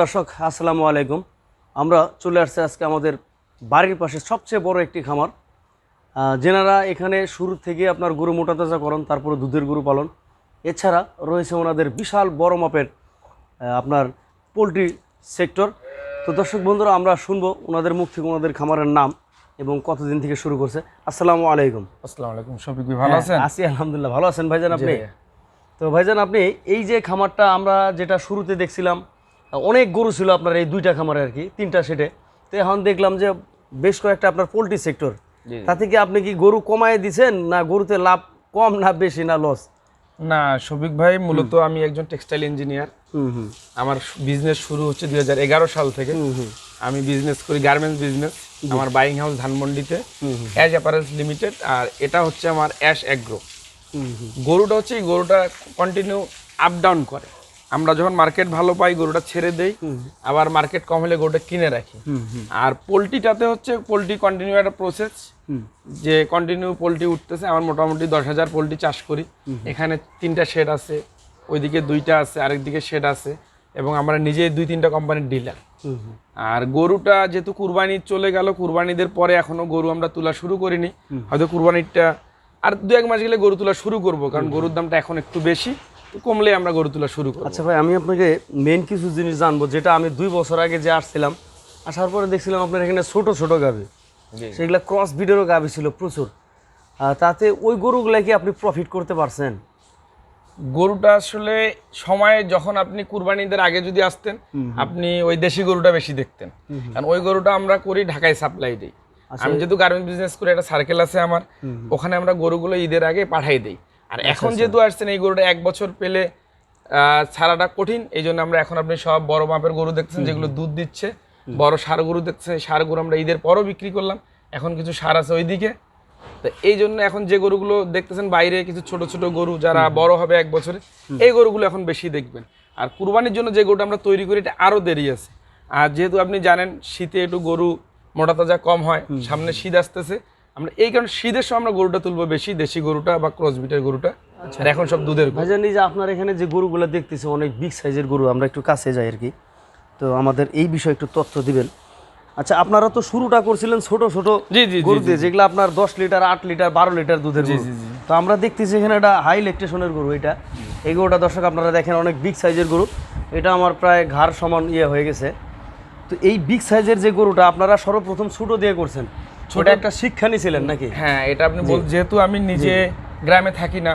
দর্শক আসসালামু আলাইকুম। আমরা চলে আসছি আজকে আমাদের বাড়ির পাশে সবচেয়ে বড় একটি খামার। যেনারা এখানে শুরু থেকে আপনার গরু মোটা তাজা করেন তারপরে দুধের গরু পালন। এছাড়া রয়েছে ওনাদের বিশাল বড় মাপের আপনার পোলট্রি সেক্টর। তো দর্শক বন্ধুরা আমরা শুনব ওনাদের মুখ থেকে ওনাদের খামারের নাম এবং কতদিন থেকে শুরু করছে। আসসালামু আলাইকুম। আসসালামু আলাইকুম শফিক ভাই ভালো আছেন? আছি আলহামদুলিল্লাহ ভালো আছেন ভাইজান আপনি? তো ভাইজান আপনি এই যে খামারটা আমরা যেটা শুরুতে দেখছিলাম অনেক গরু ছিল আপনার এই দুইটা খামারে আর কি তিনটা সেটে তো এখন দেখলাম যে বেশ কয়েকটা আপনার পোলট্রি সেক্টর। তাতে কি আপনি কি গরু কমায় দিছেন না গরুতে লাভ কম না বেশি না লস না শফিক ভাই মূলত আমি একজন টেক্সটাইল ইঞ্জিনিয়ার হুম হুম। আমার বিজনেস শুরু হচ্ছে দুই হাজার এগারো সাল থেকে। আমি বিজনেস করি গার্মেন্টস বিজনেস আমার বাইং হাউস ধানমন্ডিতে। অ্যাজ অ্যাপারেলস লিমিটেড আর এটা হচ্ছে আমার অ্যাশ অ্যাগ্রো গরুটা হচ্ছে এই গরুটা কন্টিনিউ আপ ডাউন করে। আমরা যখন মার্কেট ভালো পাই গরুটা ছেড়ে দেই আবার মার্কেট কম হলে গরুটা কিনে রাখি। আর পোলট্রিটাতে হচ্ছে পোলট্রি কন্টিনিউ একটা প্রসেস যে কন্টিনিউ পোলট্রি উঠতেছে আমার মোটামুটি দশ হাজার পোলট্রি চাষ করি। এখানে তিনটা শেড আছে ওইদিকে দুইটা আছে আরেকদিকে শেড আছে এবং আমরা নিজেই দুই তিনটা কোম্পানির ডিলার আর গরুটা যেহেতু কুরবানি চলে গেল কুরবানিদের পরে এখনও গরু আমরা তোলা শুরু করিনি। হয়তো কুরবানিটা আর দু এক মাস গেলে গরু তোলা শুরু করব কারণ গরুর দামটা এখন একটু বেশি। কমলে আমরা গরু তোলা শুরু করব। আচ্ছা ভাই আমি আপনাকে মেন কিছু জিনিস জানব যেটা আমি দুই বছর আগে যে আসছিলাম আসার পরে দেখছিলাম আপনার এখানে ছোট ছোট গাভি। সেগুলা ক্রস বিডেরও গাভি ছিল প্রচুর। তাতে ওই গরুগুলা কি আপনি প্রফিট করতে পারছেন? গরুটা আসলে সময়ে যখন আপনি কুরবানিদের আগে যদি আসতেন আপনি ওই দেশি গরুটা বেশি দেখতেন। কারণ ওই গরুটা আমরা করি ঢাকায় সাপ্লাই দিই। আমি যেহেতু গার্মেন্ট বিজনেস করি একটা সার্কেল আছে আমার ওখানে আমরা গরুগুলো ঈদের আগে পাঠাই দিই। আর এখন যেহেতু আসছেন এই গরুটা এক বছর পেলে ছাড়াটা কঠিন। এই জন্য আমরা এখন আপনি সব বড় মাপের গরু দেখছেন যেগুলো দুধ দিচ্ছে বড় সার গরু দেখছেন এই সার গরু আমরা ঈদের পরও বিক্রি করলাম। এখন কিছু সার আছে ওইদিকে। তো এই জন্য এখন যে গরুগুলো দেখতেছেন বাইরে কিছু ছোট ছোট গরু যারা বড় হবে এক বছরে এই গরুগুলো এখন বেশি দেখবেন। আর কুরবানির জন্য যে গরুটা আমরা তৈরি করি এটা আরও দেরি আছে। আর যেহেতু আপনি জানেন শীতে একটু গরু মোটা তাজা কম হয় সামনে শীত আসতেছে আমরা এই কারণে শীতের সময় আমরা গরুটা তুলবো বেশি দেশি গরুটা বা ক্রসবিটের গরুটা। আর এখন সব দুধের ভাইজান এই যে আপনার এখানে যে গরুগুলো দেখতেছি অনেক বিগ সাইজের গরু আমরা একটু কাছে যাই আর কি। তো আমাদের এই বিষয়ে একটু তথ্য দিবেন। আচ্ছা আপনারা তো শুরুটা করছিলেন ছোট ছোট গরু দিয়ে যেগুলো আপনার দশ লিটার আট লিটার বারো লিটার দুধের। তো আমরা দেখতেছি এখানে একটা হাই ইলেকট্রেশনের গরু এটা। এই গরুটা দর্শক আপনারা দেখেন অনেক বিগ সাইজের গরু। এটা আমার প্রায় ঘাড় সমান ইয়ে হয়ে গেছে। তো এই বিগ সাইজের যে গরুটা আপনারা সর্বপ্রথম ছোটো দিয়ে করছেন। ছোট একটা শিক্ষা নিয়েছিলেন নাকি? হ্যাঁ এটা আপনি বল যেহেতু আমি নিজে গ্রামে থাকি না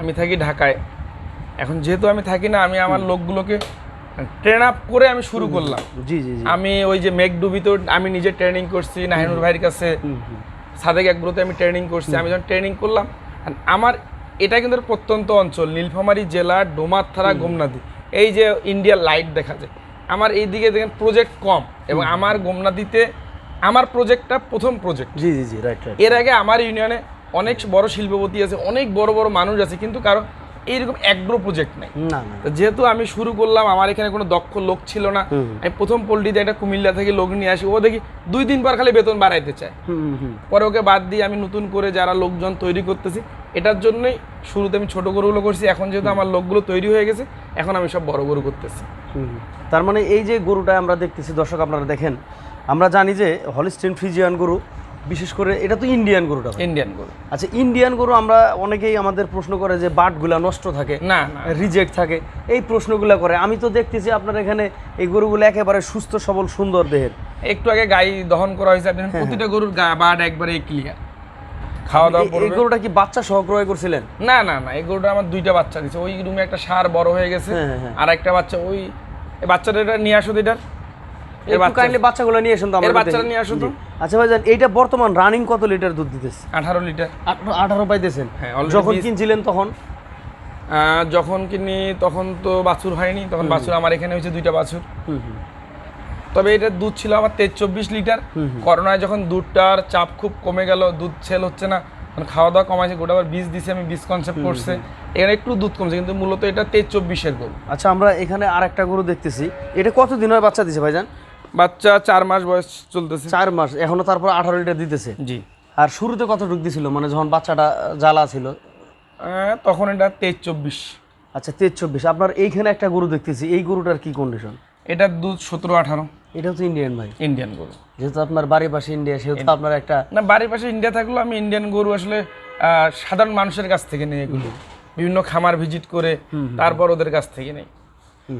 আমি থাকি ঢাকায়। এখন যেহেতু আমি থাকি না আমি আমার লোকগুলোকে ট্রেন আপ করে আমি শুরু করলাম। জি জি আমি ওই যে মেঘডুবিতেও আমি নিজে ট্রেনিং করছি নাহিনুর ভাইয়ের কাছে। সাদেক একগ্রোতে আমি ট্রেনিং করছি আমি যখন ট্রেনিং করলাম আমার এটা কিন্তু প্রত্যন্ত অঞ্চল নীলফামারী জেলা ডোমার থানা গোমনাদি। এই যে ইন্ডিয়ার লাইট দেখা যায়। আমার এই দিকে দেখেন প্রজেক্ট কম এবং আমার গোমনাদিতে আমার প্রজেক্টটা প্রথম প্রজেক্ট জি জি জি রাইট রাইট এর আগে আমার ইউনিয়নে অনেক বড় শিল্পপতি আছে অনেক বড় বড় মানুষ আছে কিন্তু কারও এইরকম অ্যাগ্রো প্রজেক্ট নাই। না না যেহেতু আমি শুরু করলাম আমার এখানে কোনো দক্ষ লোক ছিল না আমি প্রথম পোলট্রিতে একটা কুমিল্লা থেকে লোক নিয়ে আসি ও দেখি দুই দিন পর খালি বেতন বাড়াইতে চায়। হুম হুম, হুম। পরে ওকে বাদ দিয়ে আমি নতুন করে যারা লোকজন তৈরি করতেছি এটার জন্যই শুরুতে আমি ছোট গরুগুলো করছি এখন যেহেতু আমার লোকগুলো তৈরি হয়ে গেছে এখন আমি সব বড় গরু করতেছি। হুম। তার মানে এই যে গরুটা আমরা দেখতেছি দর্শক আপনারা দেখেন আমরা জানি যে হলিস্টেন ফ্রিজিয়ান গরু বিশেষ করে এটা তো ইন্ডিয়ান গরুটা ইন্ডিয়ান গরু। আচ্ছা ইন্ডিয়ান গরু আমরা অনেকেই আমাদের প্রশ্ন করে যে বাটগুলা নষ্ট থাকে না রিজেক্ট থাকে এই প্রশ্নগুলো করে। আমি তো দেখতেছি আপনার এখানে এই গরুগুলো একেবারে সুস্থ সবল সুন্দর দেহের। একটু আগে গাই দহন করা হয়েছে আপনি প্রতিটা গরুর গা বাট একবারে ক্লিয়ার খাওয়া দাওয়া এই- এই গরুটা কি বাচ্চা সহ ক্রয় করছিলেন? না না না এই গরুটা আমার দুইটা বাচ্চা দিচ্ছে ওই রুমে একটা সার বড় হয়ে গেছে হ্যাঁ, হ্যাঁ, হ্যাঁ। আর একটা বাচ্চা ওই বাচ্চাটা এটা নিয়ে আসো এটার। একটু বাচ্চা কাইন্ডলি বাচ্চাগুলো নিয়ে তো এর নিয়ে আসো তো। আচ্ছা ভাইজান এইটা বর্তমান রানিং কত লিটার দুধ দিতেছে? আঠারো লিটার পাইতেছেন। হ্যাঁ, যখন কিনছিলেন তখন? যখন কিনি তখন তো বাছুর হয়নি তখন বাছুর আমার এখানে হয়েছে দুইটা বাছুর। তবে এটার দুধ ছিল আমার তেইশ চব্বিশ লিটার করোনায় যখন দুধটার চাপ খুব কমে গেল দুধ সেল হচ্ছে না খাওয়া দাওয়া কমাইছে গোটা আবার বীজ দিছে আমি বীজ কনসেপ্ট করছে। এখানে একটু দুধ কমছে কিন্তু মূলত এটা তেইশ চব্বিশের গরু। আচ্ছা আমরা এখানে আরেকটা গরু দেখতেছি। এটা কতদিন হয় বাচ্চা দিছে ভাইজান? বাচ্চা চার মাস বয়স চলতেছে। চার মাস এখনও তারপর আঠারো লিটার দিতেছে। জি। আর শুরুতে কত ঢুক দিছিল? মানে যখন বাচ্চাটা জ্বালা ছিল? তখন এটা তেইশ চব্বিশ আচ্ছা তেইশ চব্বিশ আপনার এইখানে একটা গরু দেখতেছি এই গরুটার কি কন্ডিশন এটার দুধ সতেরো আঠারো এটা তো ইন্ডিয়ান ভাই। ইন্ডিয়ান গরু। যেহেতু আপনার বাড়ির পাশে ইন্ডিয়া সেহেতু আপনার একটা না বাড়ির পাশে ইন্ডিয়া থাকলেও আমি ইন্ডিয়ান গরু আসলে সাধারণ মানুষের কাছ থেকে নিই এগুলো। বিভিন্ন খামার ভিজিট করে তারপর ওদের কাছ থেকে নেই।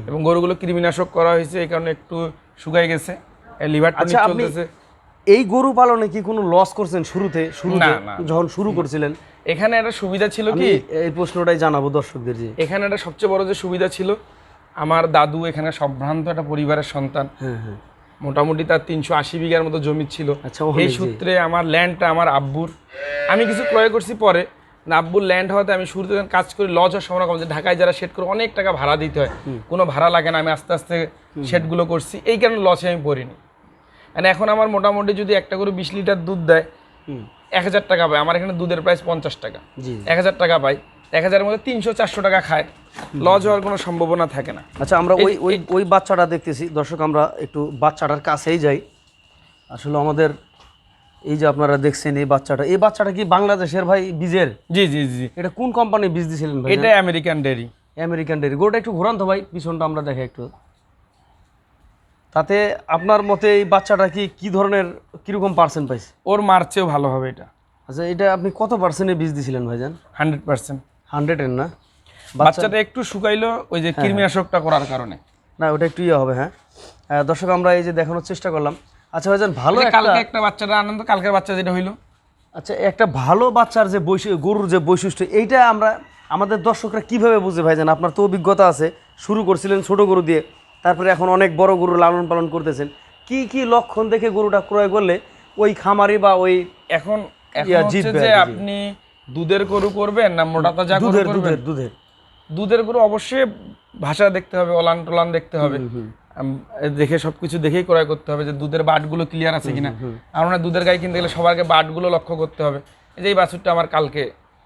এবং গরুগুলো কৃমিনাশক করা হয়েছে এই কারণে একটু শুকাই গেছে। লিভার টনিক আচ্ছা, চলতেছে। এই গরু পালনে কি কোনো লস করছেন শুরুতে? শুরুতে। যখন শুরু করছিলেন? এখানে একটা সুবিধা ছিল কি? এই প্রশ্নটাই জানাব দর্শকদের যে। এখানে একটা সবচেয়ে বড় যে সুবিধা ছিল আমার দাদু এখানে সম্ভ্রান্ত একটা পরিবারের সন্তান। হ্যাঁ হ্যাঁ। মোটামুটি তার তিনশো আশি বিঘার মতো জমি ছিল। আচ্ছা, এই সূত্রে আমার ল্যান্ডটা আমার আব্বুর। আমি কিছু ক্রয় করছি পরে। না আব্বুর ল্যান্ড হওয়াতে আমি শুরুতে কাজ করি লজ হওয়ার সম্ভাবনা কম যে ঢাকায় যারা সেট করে অনেক টাকা ভাড়া দিতে হয়। কোনো ভাড়া লাগে না আমি আস্তে আস্তে সেটগুলো করছি। এই কারণে লসে আমি পড়িনি। মানে এখন আমার মোটামুটি যদি একটা করে বিশ লিটার দুধ দেয় এক হাজার টাকা পায়। আমার এখানে দুধের প্রাইস পঞ্চাশ টাকা। এক হাজার টাকা পাই এক হাজারের মধ্যে তিনশো চারশো টাকা খায়। লজ হওয়ার কোনো সম্ভাবনা থাকে না। আচ্ছা আমরা ওই ওই ওই বাচ্চাটা দেখতেছি। দর্শক আমরা একটু বাচ্চাটার কাছেই যাই। আসলে আমাদের এই যে আপনারা দেখছেন এই বাচ্চাটা এই বাচ্চাটা কি বাংলাদেশের ভাই বীজের? জি জি জি। এটা কোন কোম্পানি বীজ দিয়েছিলেন ভাই? এটা আমেরিকান ডেরি আমেরিকান ডেরি গোটা একটু ঘোরান তো ভাই পিছনটা আমরা দেখে একটু। তাতে আপনার মতে এই বাচ্চাটা কি কি ধরনের কীরকম পার্সেন্ট পাইছে? ওর মার্চেও ভালো হবে এটা। আচ্ছা এটা আপনি কত পার্সেন্টের বীজ দিয়েছিলেন ভাইজান? Hundred percent. হান্ড্রেডের না? বাচ্চাটা একটু শুকাইলো ওই যে কৃমিনাশকটা করার কারণে। না ওটা একটু ইয়ে হবে হ্যাঁ। দর্শক আমরা এই যে দেখানোর চেষ্টা করলাম। আচ্ছা ভাইজান ভালো কালকে একটা বাচ্চাটা আনন্দ কালকের বাচ্চা যেটা হইল। আচ্ছা একটা ভালো বাচ্চার যে গরুর যে বৈশিষ্ট্য এইটা আমরা আমাদের দর্শকরা কীভাবে বুঝে ভাইজান? আপনার তো অভিজ্ঞতা আছে শুরু করছিলেন ছোট গরু দিয়ে তারপরে এখন অনেক বড় গরু লালন পালন করতেছেন। কি কি লক্ষণ দেখে গরুটা ক্রয় করলে ওই খামারি বা ওই এখন যে। আপনি দুধের গরু করবেন না মোটা তাজা দুধের দুধের দুধের। দুধের গরু অবশ্যই ভাষা দেখতে হবে ওলান টলান দেখতে হবে। দেখে সবকিছু দেখেই ক্রয় করতে হবে যে দুধের বাটগুলো ক্লিয়ার আছে কিনা। আর না দুধের গায়ে কিনতে গেলে সবার আগে বাটগুলো লক্ষ্য করতে হবে। এই যে এই বাছুরটা আমার কালকে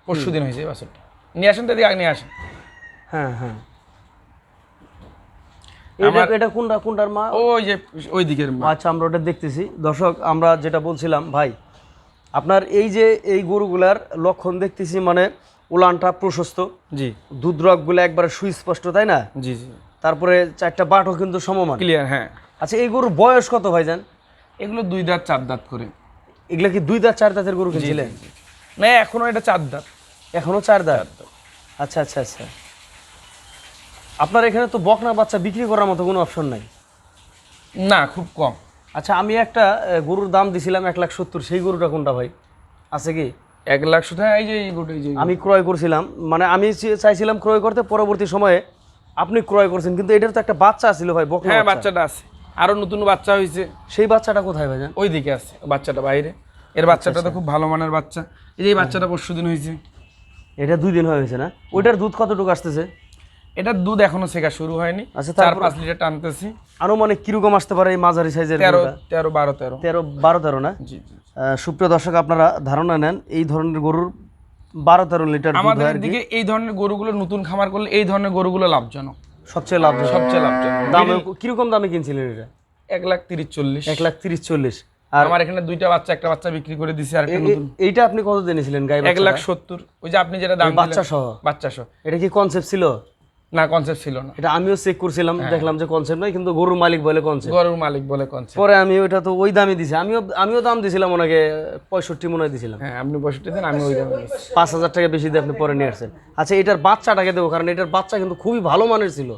পরশু দিন হয়েছে এই বাছুরটা। নিয়ে আসেন তো এদিকে আগে নিয়ে আসেন। হ্যাঁ হ্যাঁ। এটা কোনটা কোনটার মা? ওই যে ওই দিকের মা। আচ্ছা আমরা ওটা দেখতেছি। দর্শক আমরা যেটা বলছিলাম ভাই আপনার এই যে এই গরুগুলার লক্ষণ দেখতেছি মানে উলানটা প্রশস্ত। জি। দুধ রকগুলো একবারে সুস্পষ্ট তাই না? জি জি। তারপরে চারটা বাটও কিন্তু সমমান। ক্লিয়ার হ্যাঁ। আচ্ছা এই গরুর বয়স কত ভাইজান? এগুলো দুই দাঁত চার দাঁত করে। এগুলো কি দুই দাঁত চার দাঁতের গরু কিনছিলেন? না এখনও এটা চার দাঁত। এখনও চার দাঁত? আচ্ছা আচ্ছা আচ্ছা। আপনার এখানে তো বকনা বাচ্চা বিক্রি করার মতো কোনো অপশন নাই? না খুব কম। আচ্ছা আমি একটা গরুর দাম দিছিলাম এক লাখ সত্তর সেই গরুটা কোনটা ভাই? আছে কি? এক লাখ শুধু হ্যাঁ, এই যে আমি ক্রয় করছিলাম। মানে আমি চাইছিলাম ক্রয় করতে পরবর্তী সময়ে আপনি ক্রয় করছেন কিন্তু এটার তো একটা বাচ্চা ছিল ভাই বকনা হ্যাঁ বাচ্চাটা আছে। আরও নতুন বাচ্চা হয়েছে সেই বাচ্চাটা কোথায় ভাইজান ওই দিকে আছে বাচ্চাটা বাইরে। এর বাচ্চাটা তো খুব ভালো মানের বাচ্চা। এই যে বাচ্চাটা পরশু দিন হয়েছে এটা দুই দিন হয়েছে না? ওইটার দুধ কতটুকু আসতেছে? এটার দুধ এখনও শেখা শুরু হয়নি। আচ্ছা, চার পাঁচ লিটার টানতেছি। আরও আনুমানিক কীরকম আসতে পারে এই মাঝারি সাইজের তেরো তেরো বারো তেরো। তেরো বারো তেরো না? সুপ্রিয় দর্শক আপনারা ধারণা নেন এই ধরনের গরুর বারো তেরো লিটার আমাদের। দিকে এই ধরনের গরুগুলো নতুন খামার করলে এই ধরনের গরুগুলো লাভজনক। সবচেয়ে লাভ সবচেয়ে লাভজনক। দাম কীরকম দামে কিনছিলেন এটা? এক লাখ তিরিশ চল্লিশ এক লাখ তিরিশ চল্লিশ আর আমার এখানে দুইটা বাচ্চা একটা বাচ্চা বিক্রি করে দিছি আর এইটা আপনি কত দিয়েছিলেন গাই এক লাখ সত্তর। ওই যে আপনি যেটা দাম বাচ্চা সহ বাচ্চা সহ এটা কি কনসেপ্ট ছিল? না কনসেপ্ট ছিল না। এটা আমিও চেক করছিলাম দেখলাম যে কনসেপ্ট নয় কিন্তু গরুর মালিক বলে কনসেপ্ট গরুর মালিক বলে কনসেপ্ট পরে আমি তো ওই দামই দিছি। আমিও আমিও দাম দিছিলাম ওনাকে পঁয়ষট্টি মনে দিছিলাম। হ্যাঁ আপনি পঁয়ষট্টি দেন আমি ওই দামে পাঁচ হাজার টাকা বেশি দিয়ে আপনি পরে নিয়ে আসছেন। আচ্ছা এটার বাচ্চাটাকে দেবো কারণ এটার বাচ্চা কিন্তু খুবই ভালো মানের ছিল।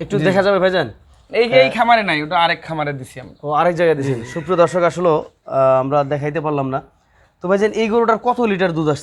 একটু দেখা যাবে ভাইজান? এই এই খামারে নাই ওটা আরেক খামারে দিছি আমি। ও আরেক জায়গায় দিয়েছেন সুপ্রিয় দর্শক আসলে আমরা দেখাইতে পারলাম না। তো ভাইজান এই গরুটার কত লিটার দুধ আসছে?